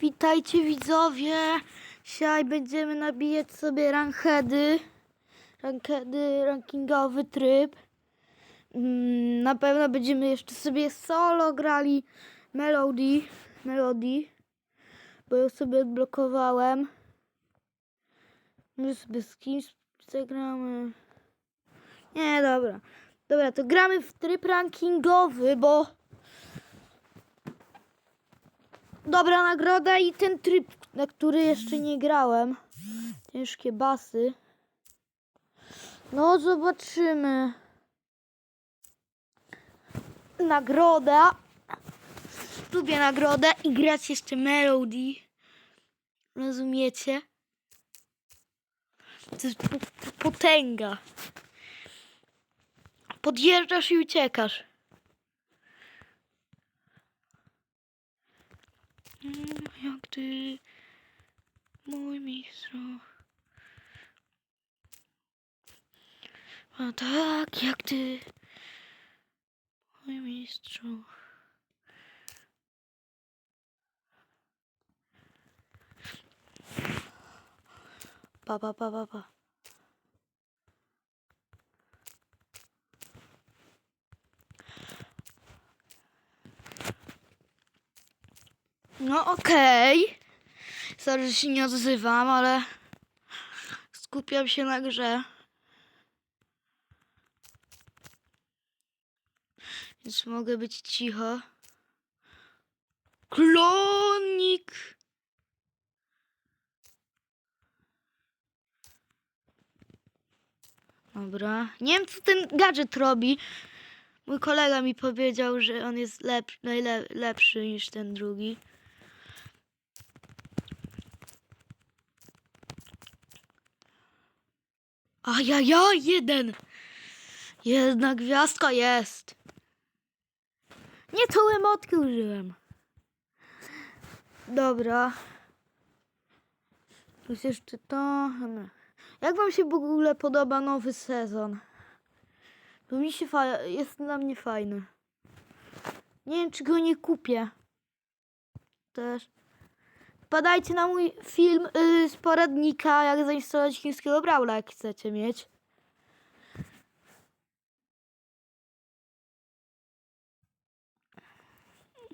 Witajcie widzowie. Dzisiaj będziemy nabijać sobie rankedy. Rankedy, rankingowy tryb. Mm, Na pewno będziemy jeszcze sobie solo grali Melody. Melody. Bo ją sobie odblokowałem. Może sobie z kimś zagramy. Nie, dobra. Dobra, to gramy w tryb rankingowy, bo dobra nagroda i ten tryb, na który jeszcze nie grałem. Ciężkie basy. No, zobaczymy. Nagroda. Lubię nagrodę i grać jeszcze Melody. Rozumiecie? To jest po- po- potęga. Podjeżdżasz i uciekasz. Mm, Jak ty, mój mistrzu. A tak, jak ty, mój mistrzu. Pa, pa, pa, pa, pa. No okej. Sorry, że się nie odzywam, ale skupiam się na grze. Więc mogę być cicho. Klonik! Dobra. Nie wiem, co ten gadżet robi. Mój kolega mi powiedział, że on jest lep, najlepszy niż ten drugi. Ajajaj, jeden! Jedna gwiazdka jest. Nie tą emotkę użyłem. Dobra. Jest jeszcze to. Jak wam się w ogóle podoba nowy sezon? Bo mi się fa- jest dla mnie fajny. Nie wiem, czy go nie kupię. Też. Wpadajcie na mój film y, z poradnika, jak zainstalować chińskiego Brawla, jak chcecie mieć.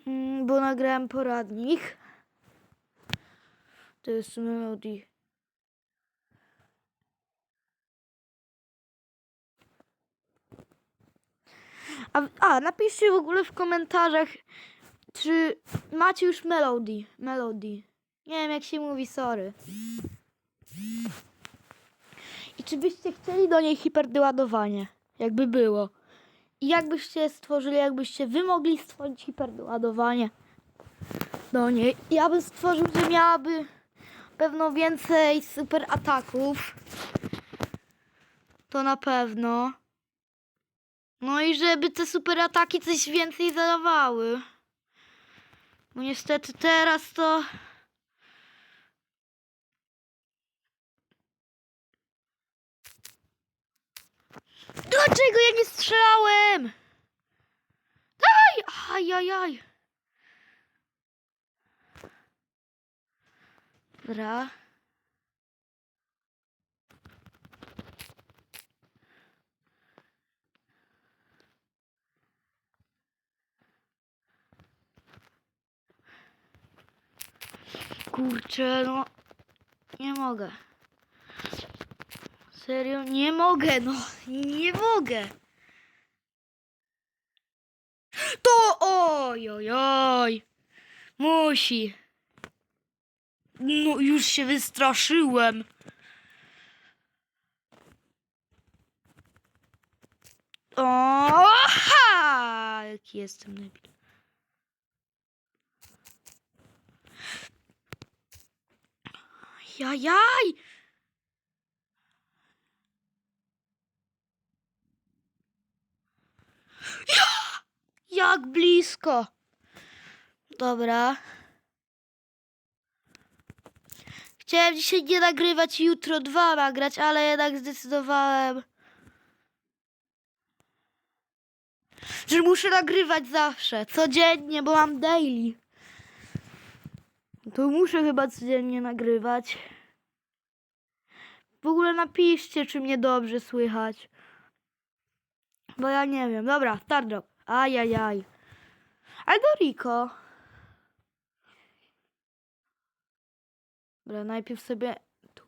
Mm, Bo nagrałem poradnik. To jest Melody. A, a, napiszcie w ogóle w komentarzach, czy macie już Melody. Melody. Nie wiem jak się mówi, sorry. I czy byście chcieli do niej hiperdoładowanie? Jakby było. I jakbyście stworzyli, jakbyście wy mogli stworzyć hiperdoładowanie do niej. Ja bym stworzył, że miałaby pewno więcej super ataków. To na pewno. No i żeby te super ataki coś więcej zadawały. Bo niestety teraz to. Dlaczego ja nie strzelałem? Daj! Ajajaj. Dobra. Kurczę, no. Nie mogę. Serio? Nie mogę, no. Nie mogę. To oj, oj, oj. Musi. No, już się wystraszyłem. O, ha! Jaki jestem debil. Jajaj! Ja! Jak blisko. Dobra. Chciałem dzisiaj nie nagrywać, jutro dwa nagrać, ale jednak zdecydowałem, że muszę nagrywać zawsze, codziennie, bo mam daily. To muszę chyba codziennie nagrywać. W ogóle napiszcie, czy mnie dobrze słychać. Bo ja nie wiem. Dobra, start drop. Ajajaj. Albo Rico. Dobra, najpierw sobie tu.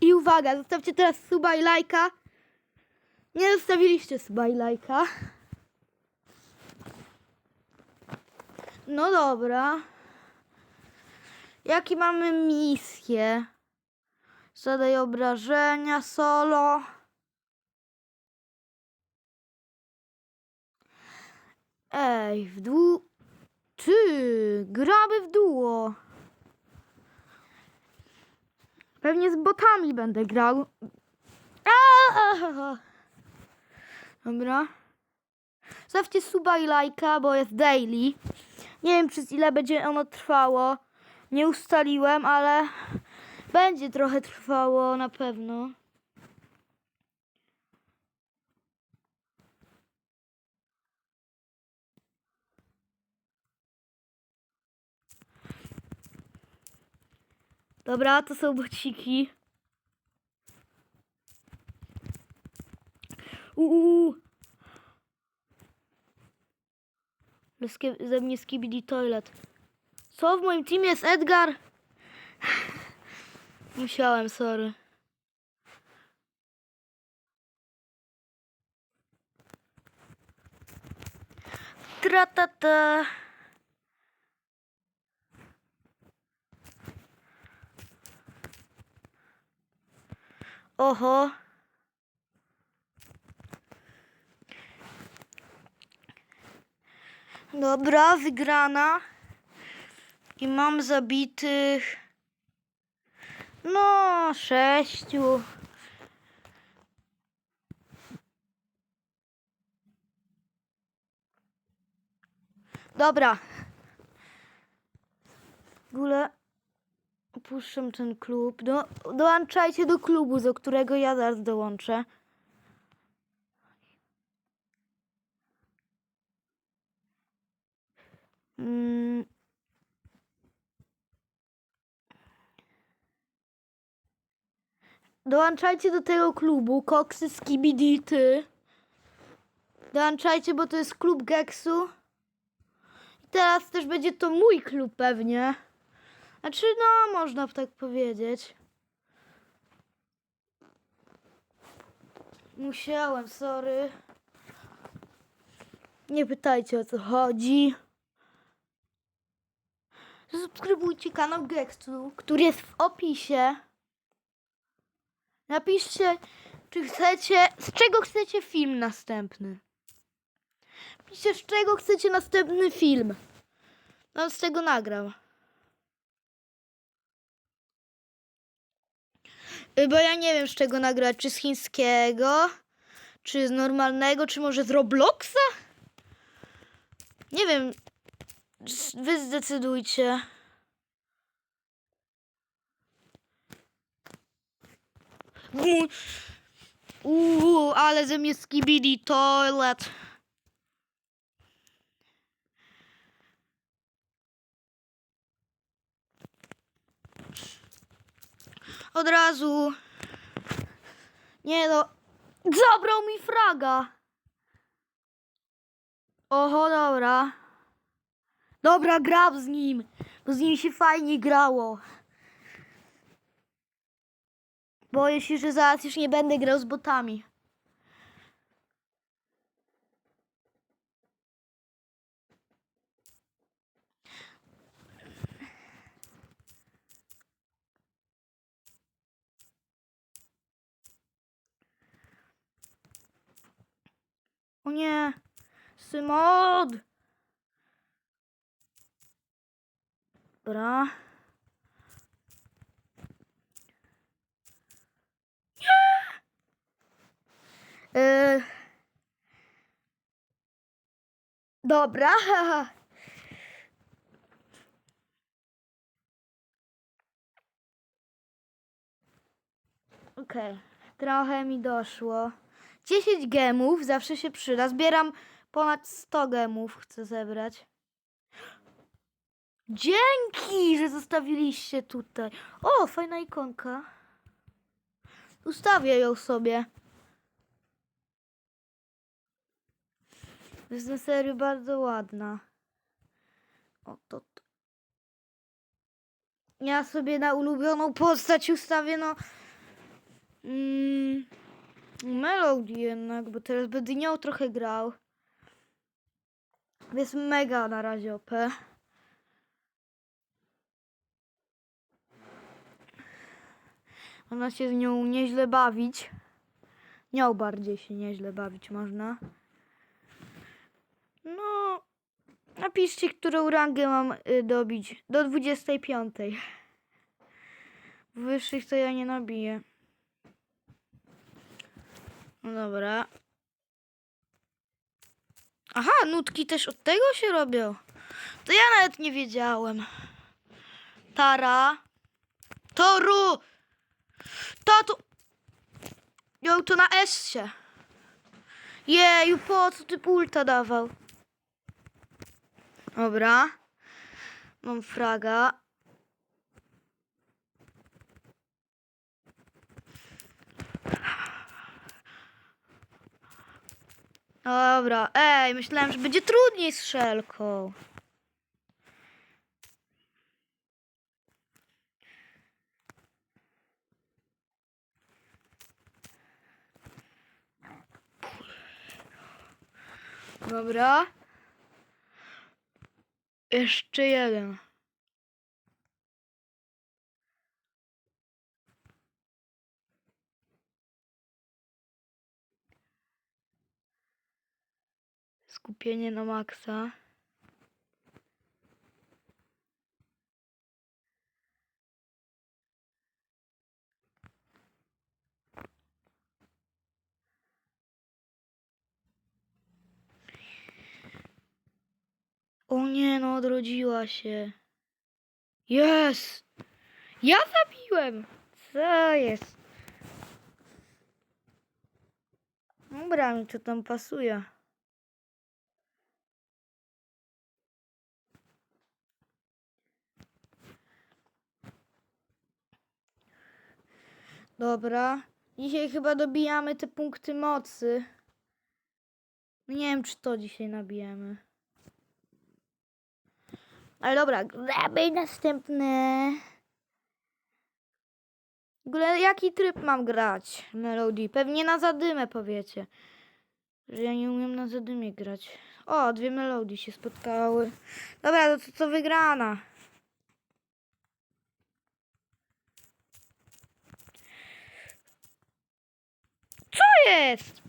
I uwaga, zostawcie teraz suba i lajka. Nie zostawiliście suba i lajka. No dobra. Jakie mamy misje? Zadaj obrażenia solo. Ej, w dół. Ty, gramy w duo. Pewnie z botami będę grał. Dobra. Zostawcie suba i lajka, bo jest daily. Nie wiem przez ile będzie ono trwało. Nie ustaliłem, ale będzie trochę trwało na pewno. Dobra, to są bociki. Uuu. Ze mnie skibidi toilet. Co w moim teamie jest Edgar? Musiałem, sorry. Tratata. Oho. Dobra, wygrana. I mam zabitych. No, sześciu. Dobra. W ogóle opuszczam ten klub. Do, dołączajcie do klubu, do którego ja zaraz dołączę. Mm. Dołączajcie do tego klubu, koksy z Kibidity. Dołączajcie, bo to jest klub Geksu. I teraz też będzie to mój klub pewnie. Znaczy, no, można tak powiedzieć. Musiałem, sorry. Nie pytajcie o co chodzi. Subskrybujcie kanał Geksu, który jest w opisie. Napiszcie, czy chcecie, z czego chcecie film następny. Piszcie, z czego chcecie następny film. No, z tego nagram. Bo ja nie wiem, z czego nagrać. Czy z chińskiego, czy z normalnego, czy może z Robloxa? Nie wiem. Wy zdecydujcie. Uuu, ale ze mnie skibidi toilet. Od razu. Nie no. Zabrał mi fraga. Oho, dobra. Dobra, grab z nim. Bo z nim się fajnie grało. Boję się, że zaraz już nie będę grał z botami. O nie! Symod! Dobra. Nie! Y... Dobra. Okej, trochę mi doszło. 10 gemów zawsze się przyda. Zbieram ponad 100 gemów, chcę zebrać. Dzięki, że zostawiliście tutaj. O, fajna ikonka. Ustawię ją sobie. Jest na serio bardzo ładna. O, to, to. Ja sobie na ulubioną postać ustawię, no... Mm, Melody jednak, bo teraz będę nią trochę grał. Jest mega na razie OP. Można się z nią nieźle bawić. Nią bardziej się nieźle bawić można. No, napiszcie, którą rangę mam y, dobić. Do 25. Wyższych to ja nie nabiję. No dobra. Aha, nutki też od tego się robią. To ja nawet nie wiedziałem. Tara. Toru! Tato! Ją to na S się. Jeju, po co ty pulta dawał? Dobra. Mam fraga. Dobra, ej, myślałem, że będzie trudniej z szelką. Dobra. Jeszcze jeden. Skupienie na maksa. O nie, no odrodziła się. Jest! Ja zabiłem! Co jest? Dobra, mi to tam pasuje. Dobra. Dzisiaj chyba dobijamy te punkty mocy. Nie wiem, czy to dzisiaj nabijemy. Ale dobra, gramy następne. W ogóle jaki tryb mam grać? Melody. Pewnie na zadymę powiecie. Że ja nie umiem na zadymie grać. O, dwie melody się spotkały. Dobra, to, to wygrana. Co jest?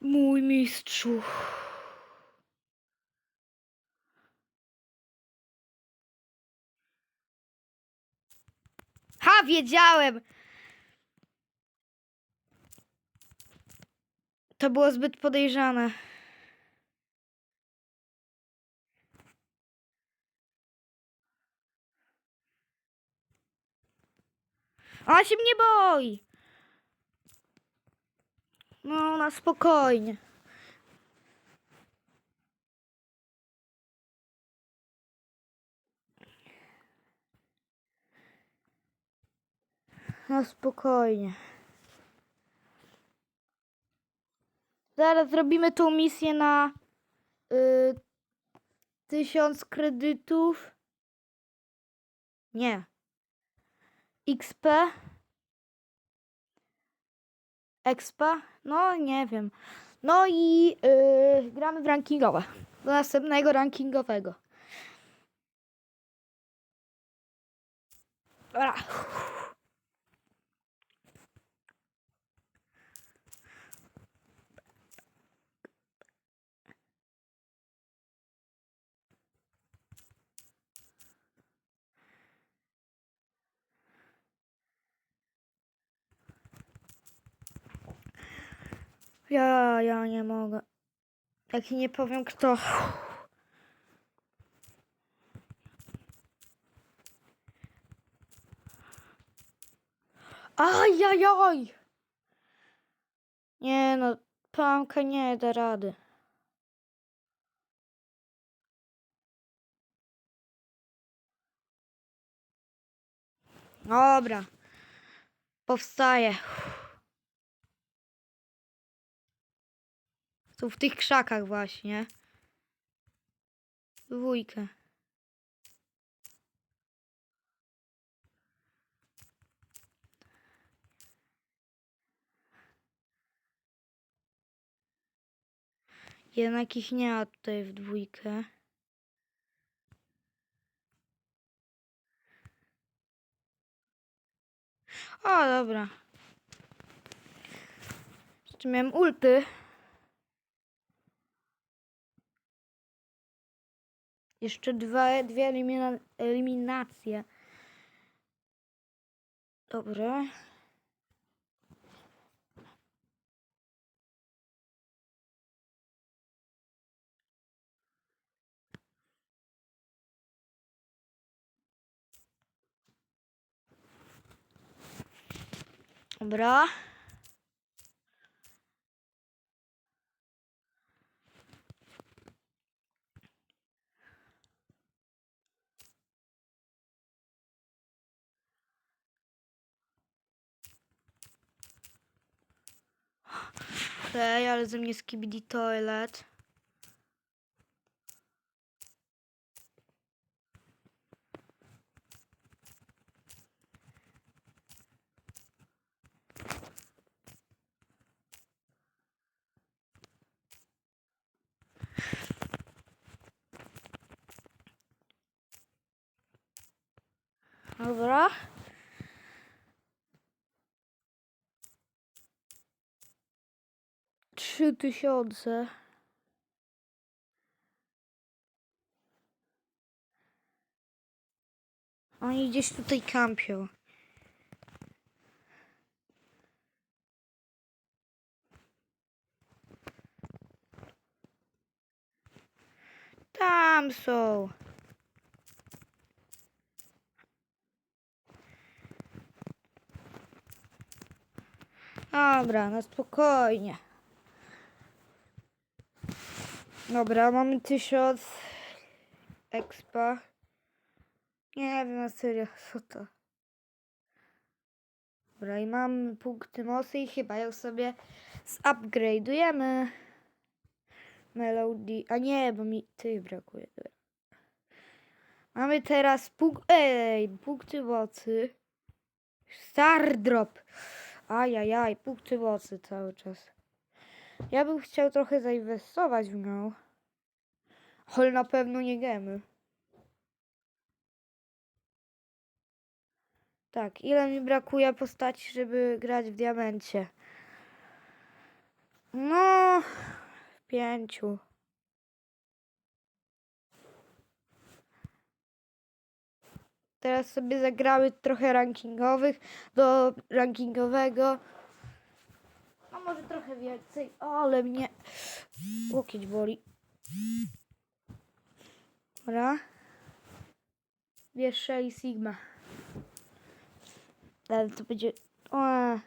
Mój mistrzu. Ha, wiedziałem! To było zbyt podejrzane. Ona się mnie boi. No, na spokojnie. Na spokojnie. Zaraz zrobimy tą misję na y, tysiąc kredytów. Nie. XP. Expa? No, nie wiem. No i yy, gramy w rankingowe. Do następnego rankingowego. Dobra. Ja, ja nie mogę. Jak nie powiem kto. Ajajaj! Nie no, pamka nie da rady. Dobra. Powstaje. Tu w tych krzakach właśnie. Dwójkę. Jednak ich nie ma tutaj w dwójkę. O, dobra. Jeszcze miałem ulty. Jeszcze dwa, dwie elimina eliminacje. Dobra. Dobra. Okej, ale ze mnie skibidi toilet. Dobra. Trzy tysiące. Oni gdzieś tutaj kampią. Tam są. Dobra, na spokojnie. Dobra, mamy tysiąc expa. Nie wiem na serio, co to. Dobra, i mam punkty mocy i chyba ją sobie zupgrade'ujemy. Melody, a nie, bo mi tych brakuje. Dobra. Mamy teraz punk ej, punkty mocy. Star drop. Ajajaj, punkty mocy cały czas. Ja bym chciał trochę zainwestować w nią. Ale na pewno nie gemy. Tak, ile mi brakuje postaci, żeby grać w diamencie? No, pięciu. Teraz sobie zagrały trochę rankingowych do rankingowego. Może trochę więcej, ale mnie łokieć boli. Dobra. Wieszczeli Sigma. Ale to będzie... O.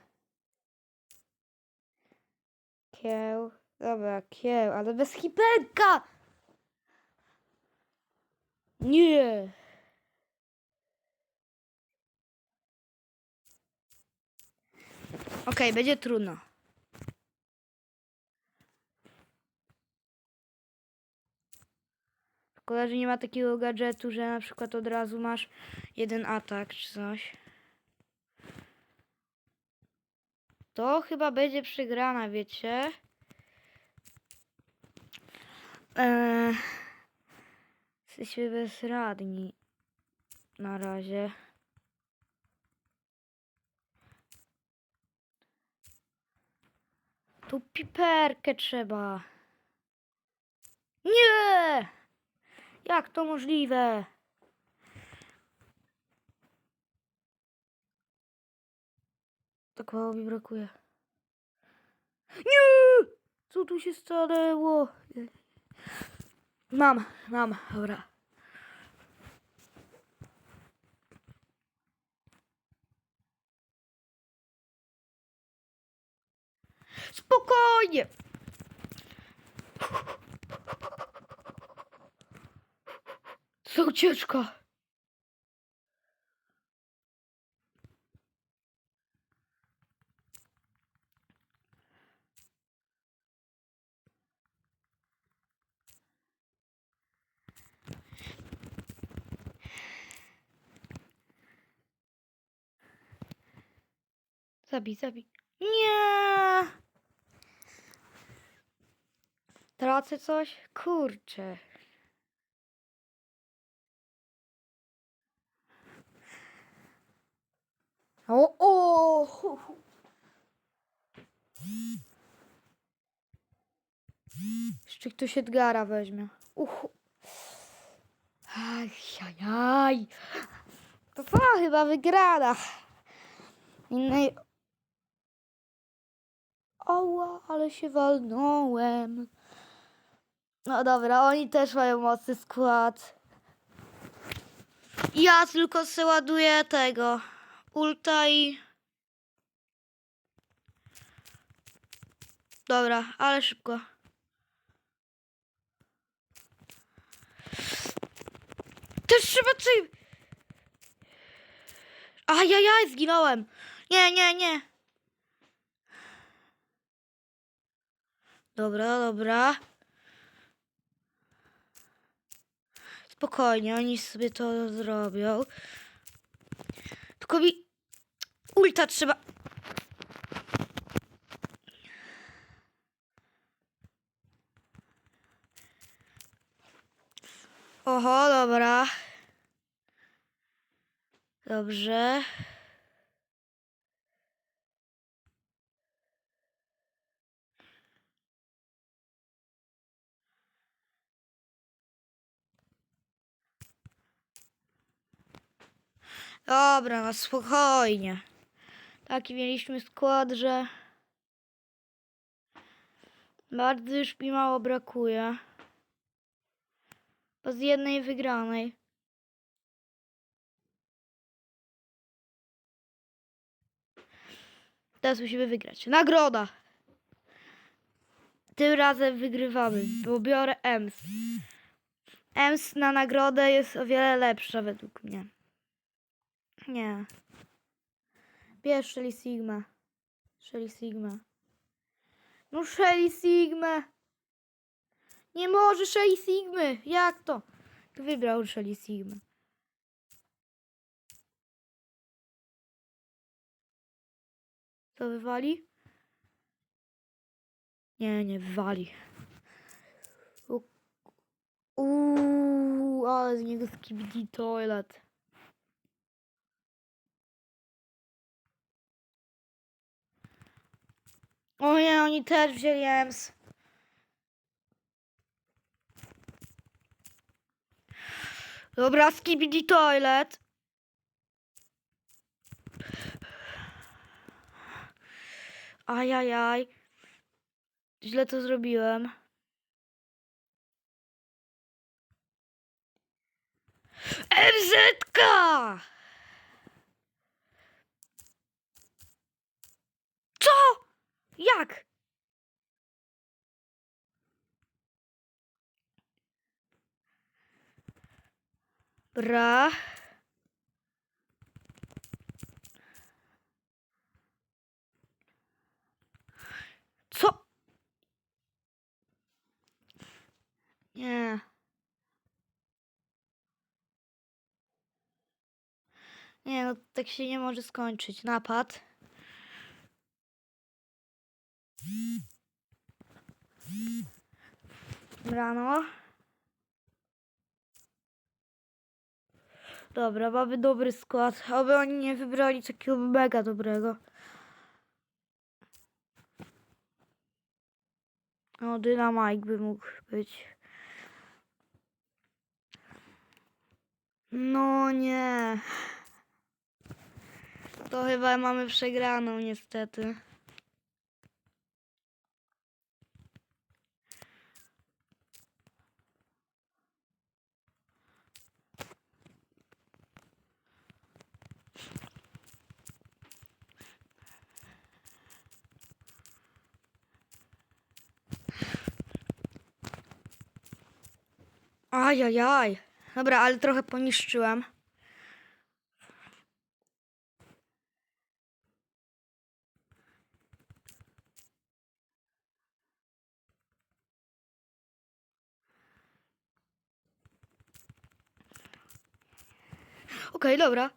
Kieł. Dobra, kieł, ale bez hiperka! Nie! Okej, będzie trudno. Szkoda, że nie ma takiego gadżetu, że na przykład od razu masz jeden atak czy coś. To chyba będzie przegrana, wiecie? Eee, jesteśmy bezradni. Na razie. Tu piperkę trzeba. Nie! Jak to możliwe? Tak mało mi brakuje. Nie! Co tu się stanęło? Mam, mam, dobra. Spokojnie. Co ucieczka? Zabij, zabij. Nie! Tracę coś? Kurczę. O, o! hu, hu. Jeszcze ktoś Edgara weźmie. Uhu. Ajajaj. To co chyba wygrana. Innej... Oła, ale się walnąłem. No dobra, oni też mają mocny skład. Ja tylko se ładuję tego. Ulta i... Dobra, ale szybko. Też trzeba coś... Ajajaj, zginąłem. Nie, nie, nie. Dobra, dobra. Spokojnie, oni sobie to zrobią. Tylko mi ulta trzeba. Oho, dobra. Dobrze. Dobra, no spokojnie. Taki mieliśmy skład, że bardzo już mi mało brakuje. Bez jednej wygranej. Teraz musimy wygrać. Nagroda! Tym razem wygrywamy, bo biorę EMS. EMS na nagrodę jest o wiele lepsza według mnie. Nie. Bierz Shelly Sigma. Shelly Sigma. No Shelly Sigma. Nie może Shelly Sigmy. Jak to? Wybrał Shelly Sigma. Co wywali? Nie, nie wywali. Uuu, ale z niego skibidi toilet. O nie, oni też wzięli EMS. Dobra, skibidi toilet. Ajajaj. Źle to zrobiłem. MZK! Co? Jak? Bra. Co? Nie. Nie, no tak się nie może skończyć. Napad. Brano. Dobra, mamy dobry skład. Oby oni nie wybrali takiego mega dobrego. O, Dynamite by mógł być. No nie. To chyba mamy przegraną niestety. Ajajaj. Dobra, ale trochę poniszczyłem. Okej, dobra.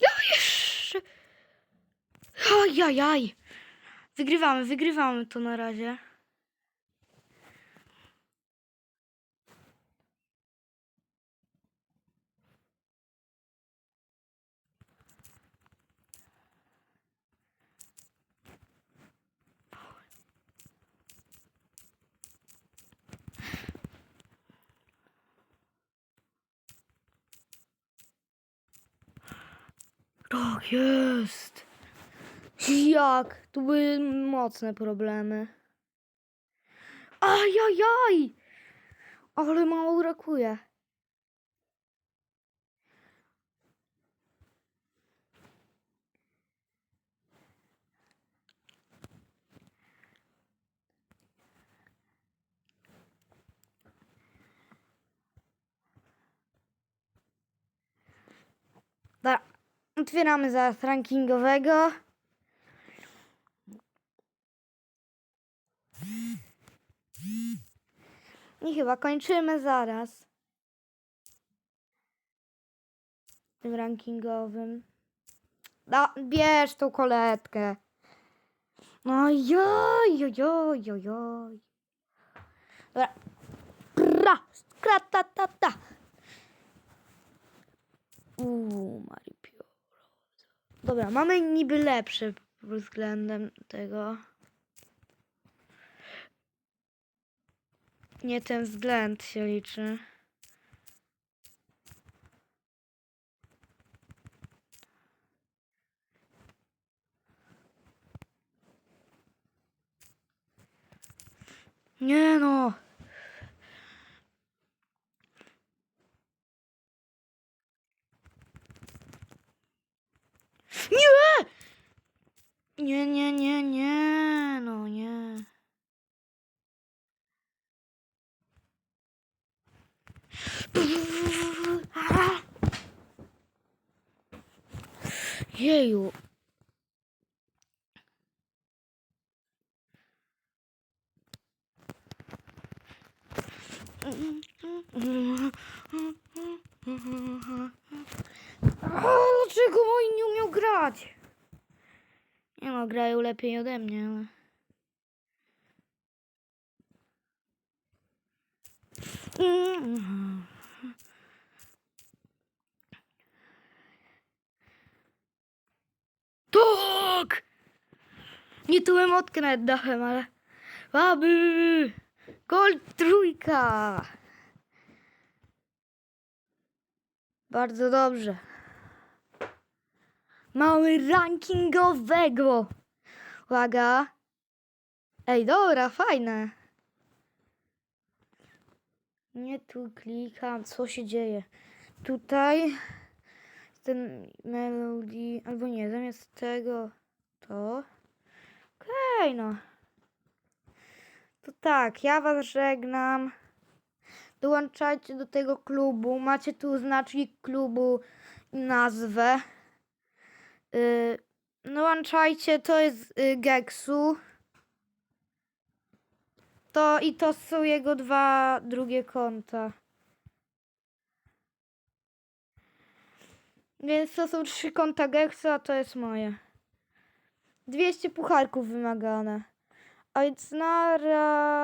Ja jeszcze... Ajajaj. Wygrywamy, wygrywamy to na razie. Tak jest. Jak? Tu były mocne problemy. Ajajaj! Ale mało brakuje. Dobra, otwieramy zaraz rankingowego. I chyba kończymy zaraz. Tym rankingowym. Da, bierz tą koletkę. No joj, joj, joj, joj, joj. Dobra. Pra, kra, ta, ta. Uuu. Dobra, mamy niby lepszy względem tego. Nie ten względ się liczy. Nie no. Nie! Nie, nie, nie, nie, no nie. Jeju. Dlaczego moi nie umiał grać? Nie no, grają lepiej ode mnie, ale... Tak! Nie tu emotkę nawet dałem, ale... Baby! Gol trójka! Bardzo dobrze. Mamy rankingowego. Uwaga. Ej, dobra, fajne. Nie tu klikam. Co się dzieje? Tutaj ten melody, albo nie, zamiast tego to. Okej, no. To tak, ja was żegnam. Dołączajcie do tego klubu. Macie tu znacznik klubu i nazwę. Yy, dołączajcie, to jest y, Geksu. To i to są jego dwa drugie konta. Więc to są trzy konta Geksu, a to jest moje. 200 pucharków wymagane. A więc nara...